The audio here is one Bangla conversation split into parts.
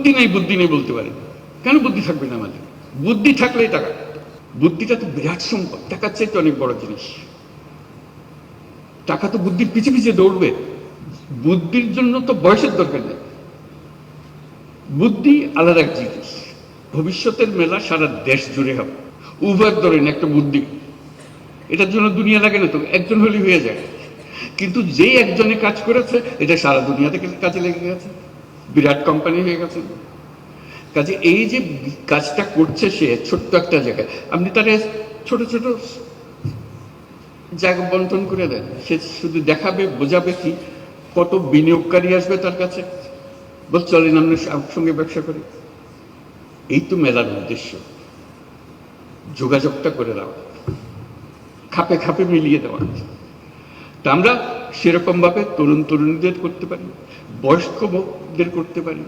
বুদ্ধি নেই বুদ্ধি নেই বলতে পারি। কেন বুদ্ধি থাকবে না আমাদের? বুদ্ধি থাকলেই টাকা। বুদ্ধিটা তো বিরাট সম্পদ। টাকার চাইতে অনেক বড় জিনিস। টাকা তো বুদ্ধির পিছে পিছে দৌড়বে। বুদ্ধির জন্য তো বয়সের দরকার নেই। বুদ্ধি আলাদা এক জিনিস। ভবিষ্যতের মেলা সারা দেশ জুড়ে হবে। উভয় ধরেন একটা বুদ্ধি। এটার জন্য দুনিয়া লাগে না তো? একজন হলেই হয়ে যায়। কিন্তু যেই একজনে কাজ করেছে, এটা সারা দুনিয়া থেকে কাজে লেগে গেছে। বিরাট কোম্পানি হয়ে গেছে। কাজে এই যে কাজটা করছে সে, ছোট্ট একটা জায়গায়, আপনি তারে ছোট ছোট জায়গা বন্টন করে দেন। সে শুধু দেখাবে, বোঝাবে কি, কত বিনিয়োগকারী আসবে তার কাছে। বল, চলেন আমরা সঙ্গে ব্যবসা করি। এই তো মেলার উদ্দেশ্য। যোগাযোগটা করে দেওয়া। খাপে খাপে মিলিয়ে দেওয়া। তা আমরা সেরকম ভাবে তরুণ তরুণীদের করতে পারি, বয়স্কদের করতে পারি।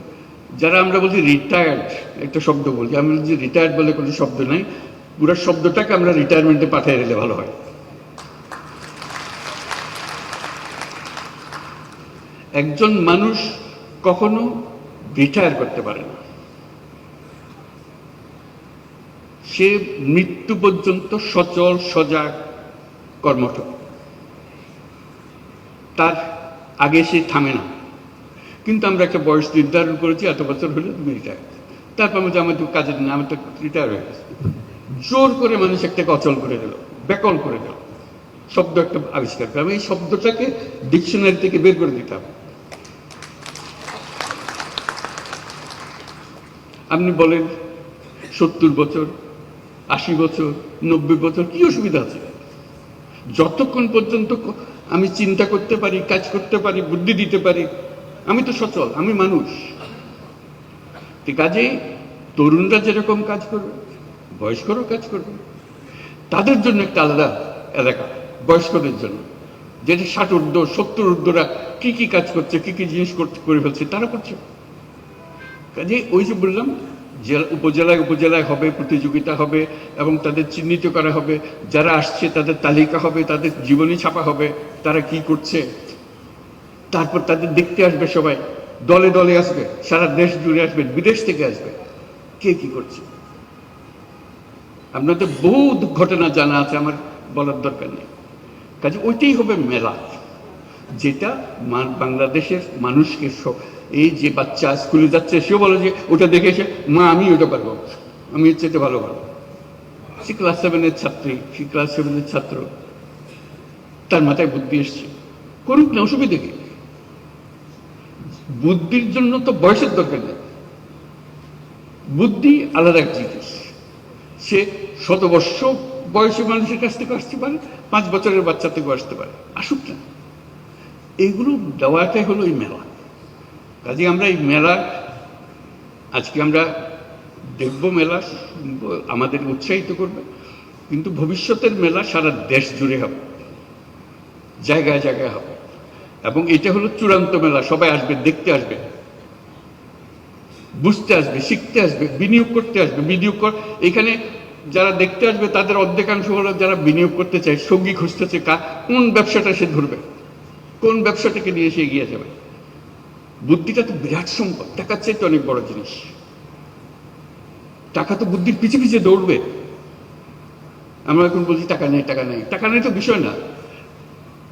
যারা আমরা বলছি রিটায়ার্ড একটা শব্দ বলি আমি বলছি রিটায়ার্ড বলে কোনো শব্দ নাই, পুরো শব্দটাকে আমরা রিটায়ারমেন্টে পাঠিয়ে দিলে ভালো হয়। একজন মানুষ কখনো রিটায়ার করতে পারে না। সে মৃত্যু পর্যন্ত সচল, সজাগ, কর্মঠ। তার আগে সে থামে না। কিন্তু আমরা একটা বয়স নির্ধারণ করেছি এত বছর হলে তুমি রিটায়ার তারপর বলছি আমার তো কাজের না আমি তো রিটায়ার হয়ে গেছে। জোর করে মানুষ একটাকে অচল করে দিল বেকল করে দিল। শব্দ একটা আবিষ্কার করে। আমি এই শব্দটাকে ডিকশনারি থেকে বের করে দিতাম। আপনি বলেন, সত্তর বছর, আশি বছর, নব্বই বছর, কি অসুবিধা আছে? যতক্ষণ পর্যন্ত আমি চিন্তা করতে পারি, কাজ করতে পারি, বুদ্ধি দিতে পারি। আমি তো সচল, আমি মানুষ। কাজে তরুণরা যেরকম কাজ করবে, বয়স্করাও কাজ করবে। তাদের জন্য একটা আলাদা এলাকা, বয়স্কদের জন্য। যেটা ষাট ঊর্ধ্ব, সত্তর ঊর্ধ্বরা কি কি কাজ করছে, কি কি জিনিস করতে করে ফেলছে, তারা করছে। কাজে ওই যে বললাম জেলা, উপজেলায় উপজেলায় হবে, প্রতিযোগিতা হবে এবং তাদের চিহ্নিত করা হবে, যারা আসছে তাদের তালিকা হবে, তাদের জীবনী ছাপা হবে, তারা কি করছে? তারপর তাদের দেখতে আসবে সবাই, দলে দলে আসবে, সারা দেশ জুড়ে আসবে, বিদেশ থেকে আসবে, কে কি করছে? আপনাদের বহু ঘটনা জানা আছে, আমার বলার দরকার নেই। কাজে ওইটাই হবে মেলা, যেটা বাংলাদেশের মানুষকে এই যে বাচ্চা স্কুলে যাচ্ছে, সেও বলে যে, ওটা দেখে এসে, মা, আমি ওটা পারব। আমি হচ্ছে এটা ভালো পারব। সে ক্লাস সেভেনের ছাত্রী, সে ক্লাস সেভেনের ছাত্র। তার মাথায় বুদ্ধি এসছে। করুক না, অসুবিধে কি? বুদ্ধির জন্য তো বয়সের দরকার নেই। বুদ্ধি আলাদা এক জিনিস। সে শত বর্ষ বয়সী মানুষের কাছ থেকে আসতে পারে, পাঁচ বছরের বাচ্চা থেকে আসতে পারে। আসুক না। এগুলো দেওয়াটাই হলো এই মেলা। কাজে আমরা এই মেলা, আজকে আমরা দেখব মেলা, আমাদের উৎসাহিত করবে, কিন্তু ভবিষ্যতের মেলা সারা দেশ জুড়ে হবে, জায়গায় জায়গায় হবে। এবং এটা হলো চূড়ান্ত মেলা, সবাই আসবে, দেখতে আসবে, বুঝতে আসবে, শিখতে আসবে, বিনিয়োগ করতে আসবে, বিনিয়োগ কর, এখানে যারা দেখতে আসবে, তাদের অর্ধেকাংশ হলো যারা বিনিয়োগ করতে চায়, সঙ্গী খুঁজতেছে কোন ব্যবসাটা সে ধরবে, কোন ব্যবসাটাকে নিয়ে সে এগিয়ে যাবে। বুদ্ধিটা তো বিরাট সম্পদ। টাকার চাইতে অনেক বড় জিনিস। টাকা তো বুদ্ধির পিছে পিছে দৌড়বে। আমরা এখন বলছি, টাকা নেই টাকা নেই। টাকা নেই তো বিষয় না।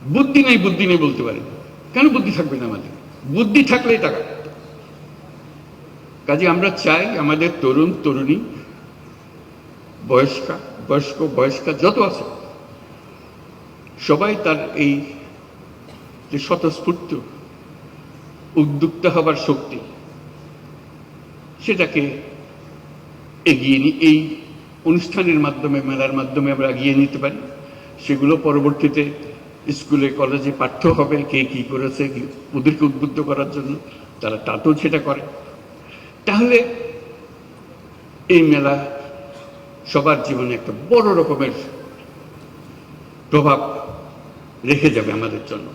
বুদ্ধি নেই বুদ্ধি নেই বলতে পারি। কেন বুদ্ধি থাকবে না আমাদের? বুদ্ধি থাকলেই টাকা। কাজে আমরা চাই আমাদের তরুণ, তরুণী, বয়স্কা, বয়স্ক, বয়স্কা, যত আছে, সবাই তার এই যে স্বতঃস্ফূর্ত উদ্যুক্ত হবার শক্তি। সেটাকে এগিয়ে নি এই অনুষ্ঠানের মাধ্যমে মেলার মাধ্যমে আমরা এগিয়ে নিতে পারি। সেগুলো পরবর্তীতে স্কুলে কলেজে পাঠ্য হবে কে কি করেছে ওদেরকে উদ্বুদ্ধ করার জন্য তারা তাতেও সেটা করে। তাহলে এই মেলা সবার জীবনে একটা বড় রকমের প্রভাব রেখে যাবে আমাদের জন্য।